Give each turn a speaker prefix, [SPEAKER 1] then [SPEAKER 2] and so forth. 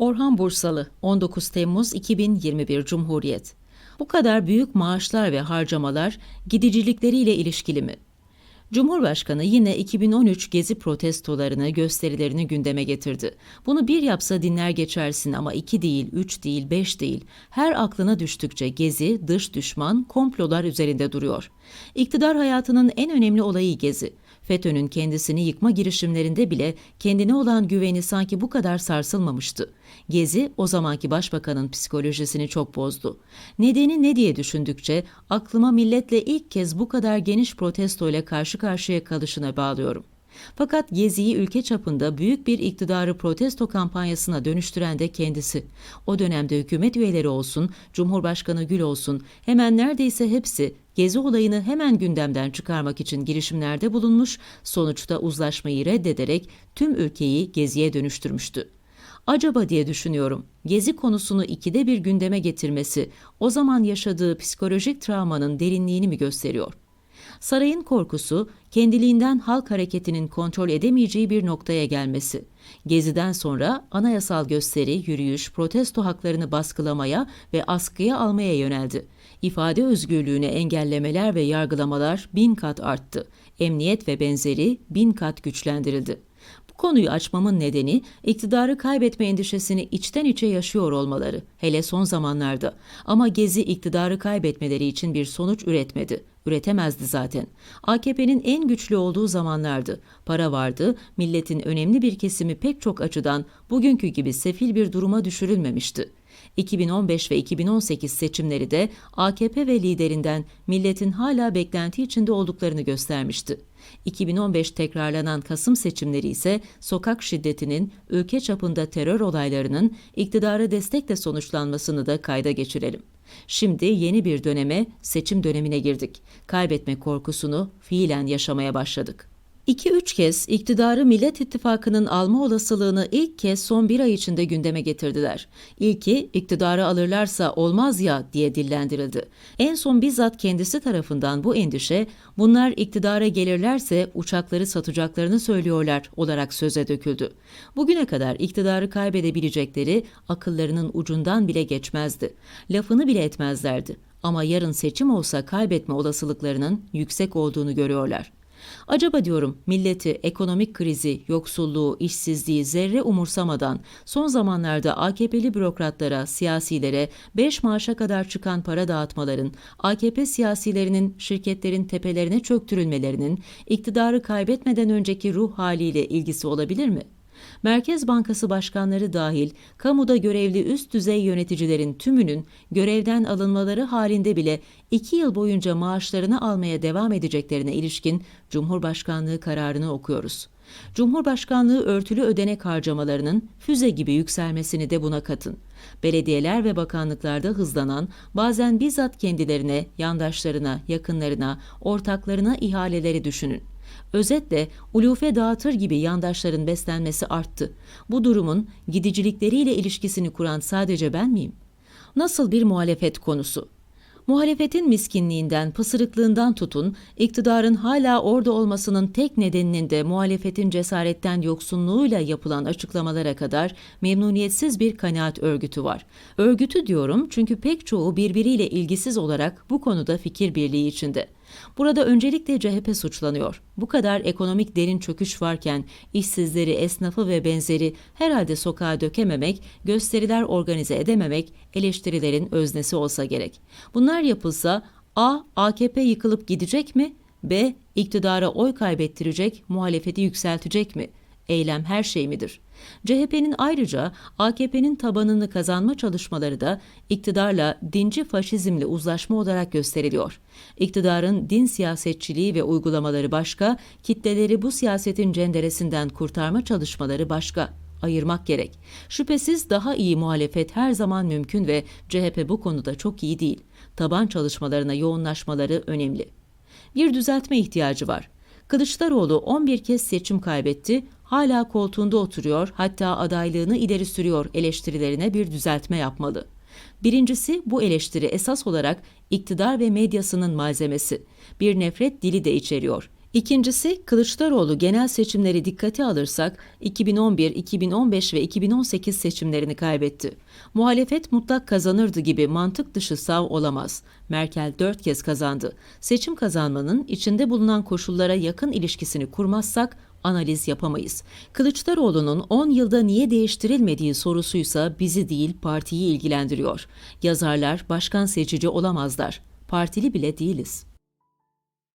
[SPEAKER 1] Orhan Bursalı, 19 Temmuz 2021 Cumhuriyet. Bu kadar büyük maaşlar ve harcamalar gidicilikleriyle ilişkili mi? Cumhurbaşkanı yine 2013 gezi protestolarını, gösterilerini gündeme getirdi. Bunu bir yapsa dinler geçersin ama iki değil, üç değil, beş değil. Her aklına düştükçe gezi, dış düşman, komplolar üzerinde duruyor. İktidar hayatının en önemli olayı gezi. FETÖ'nün kendisini yıkma girişimlerinde bile kendine olan güveni sanki bu kadar sarsılmamıştı. Gezi o zamanki başbakanın psikolojisini çok bozdu. Nedeni ne diye düşündükçe aklıma milletle ilk kez bu kadar geniş protestoyla karşı karşıya kalışına bağlıyorum. Fakat Gezi'yi ülke çapında büyük bir iktidarı protesto kampanyasına dönüştüren de kendisi. O dönemde hükümet üyeleri olsun, Cumhurbaşkanı Gül olsun, hemen neredeyse hepsi Gezi olayını hemen gündemden çıkarmak için girişimlerde bulunmuş, sonuçta uzlaşmayı reddederek tüm ülkeyi Gezi'ye dönüştürmüştü. Acaba diye düşünüyorum. Gezi konusunu ikide bir gündeme getirmesi o zaman yaşadığı psikolojik travmanın derinliğini mi gösteriyor? Sarayın korkusu, kendiliğinden halk hareketinin kontrol edemeyeceği bir noktaya gelmesi. Geziden sonra anayasal gösteri, yürüyüş, protesto haklarını baskılamaya ve askıya almaya yöneldi. İfade özgürlüğüne engellemeler ve yargılamalar bin kat arttı. Emniyet ve benzeri bin kat güçlendirildi. Konuyu açmamın nedeni iktidarı kaybetme endişesini içten içe yaşıyor olmaları, hele son zamanlarda. Ama Gezi iktidarı kaybetmeleri için bir sonuç üretmedi. Üretemezdi zaten. AKP'nin en güçlü olduğu zamanlardı. Para vardı, milletin önemli bir kesimi pek çok açıdan bugünkü gibi sefil bir duruma düşürülmemişti. 2015 ve 2018 seçimleri de AKP ve liderinden milletin hala beklenti içinde olduklarını göstermişti. 2015 tekrarlanan Kasım seçimleri ise sokak şiddetinin, ülke çapında terör olaylarının iktidara destekle sonuçlanmasını da kayda geçirelim. Şimdi yeni bir döneme, seçim dönemine girdik. Kaybetme korkusunu fiilen yaşamaya başladık. 2-3 kez iktidarı Millet İttifakı'nın alma olasılığını ilk kez son bir ay içinde gündeme getirdiler. İlki iktidarı alırlarsa olmaz ya diye dillendirildi. En son bizzat kendisi tarafından bu endişe bunlar iktidara gelirlerse uçakları satacaklarını söylüyorlar olarak söze döküldü. Bugüne kadar iktidarı kaybedebilecekleri akıllarının ucundan bile geçmezdi. Lafını bile etmezlerdi. Ama yarın seçim olsa kaybetme olasılıklarının yüksek olduğunu görüyorlar. Acaba diyorum milleti ekonomik krizi, yoksulluğu, işsizliği zerre umursamadan son zamanlarda AKP'li bürokratlara, siyasilere 5 maaşa kadar çıkan para dağıtmaların, AKP siyasilerinin şirketlerin tepelerine çöktürülmelerinin iktidarı kaybetmeden önceki ruh haliyle ilgisi olabilir mi?'' Merkez Bankası başkanları dahil kamuda görevli üst düzey yöneticilerin tümünün görevden alınmaları halinde bile iki yıl boyunca maaşlarını almaya devam edeceklerine ilişkin Cumhurbaşkanlığı kararını okuyoruz. Cumhurbaşkanlığı örtülü ödenek harcamalarının füze gibi yükselmesini de buna katın. Belediyeler ve bakanlıklarda hızlanan, bazen bizzat kendilerine, yandaşlarına, yakınlarına, ortaklarına ihaleleri düşünün. Özetle ulufe dağıtır gibi yandaşların beslenmesi arttı. Bu durumun gidicilikleriyle ilişkisini kuran sadece ben miyim? Nasıl bir muhalefet konusu? Muhalefetin miskinliğinden, pısırıklığından tutun, iktidarın hala orada olmasının tek nedeninin de muhalefetin cesaretten yoksunluğuyla yapılan açıklamalara kadar memnuniyetsiz bir kanaat örgütü var. Örgütü diyorum çünkü pek çoğu birbiriyle ilgisiz olarak bu konuda fikir birliği içinde. Burada öncelikle CHP suçlanıyor. Bu kadar ekonomik derin çöküş varken işsizleri, esnafı ve benzeri herhalde sokağa dökememek, gösteriler organize edememek eleştirilerin öznesi olsa gerek. Bunlar yapılsa A. AKP yıkılıp gidecek mi? B. iktidara oy kaybettirecek, muhalefeti yükseltecek mi? Eylem her şey midir? CHP'nin ayrıca AKP'nin tabanını kazanma çalışmaları da iktidarla dinci faşizmle uzlaşma olarak gösteriliyor. İktidarın din siyasetçiliği ve uygulamaları başka, kitleleri bu siyasetin cenderesinden kurtarma çalışmaları başka ayırmak gerek. Şüphesiz daha iyi muhalefet her zaman mümkün ve CHP bu konuda çok iyi değil. Taban çalışmalarına yoğunlaşmaları önemli. Bir düzeltme ihtiyacı var. Kılıçdaroğlu 11 kez seçim kaybetti, hala koltuğunda oturuyor, hatta adaylığını ileri sürüyor eleştirilerine bir düzeltme yapmalı. Birincisi bu eleştiri esas olarak iktidar ve medyasının malzemesi. Bir nefret dili de içeriyor. İkincisi, Kılıçdaroğlu genel seçimleri dikkate alırsak 2011, 2015 ve 2018 seçimlerini kaybetti. Muhalefet mutlak kazanırdı gibi mantık dışı sav olamaz. Merkel dört kez kazandı. Seçim kazanmanın içinde bulunan koşullara yakın ilişkisini kurmazsak analiz yapamayız. Kılıçdaroğlu'nun 10 yılda niye değiştirilmediği sorusuysa bizi değil partiyi ilgilendiriyor. Yazarlar başkan seçici olamazlar. Partili bile değiliz.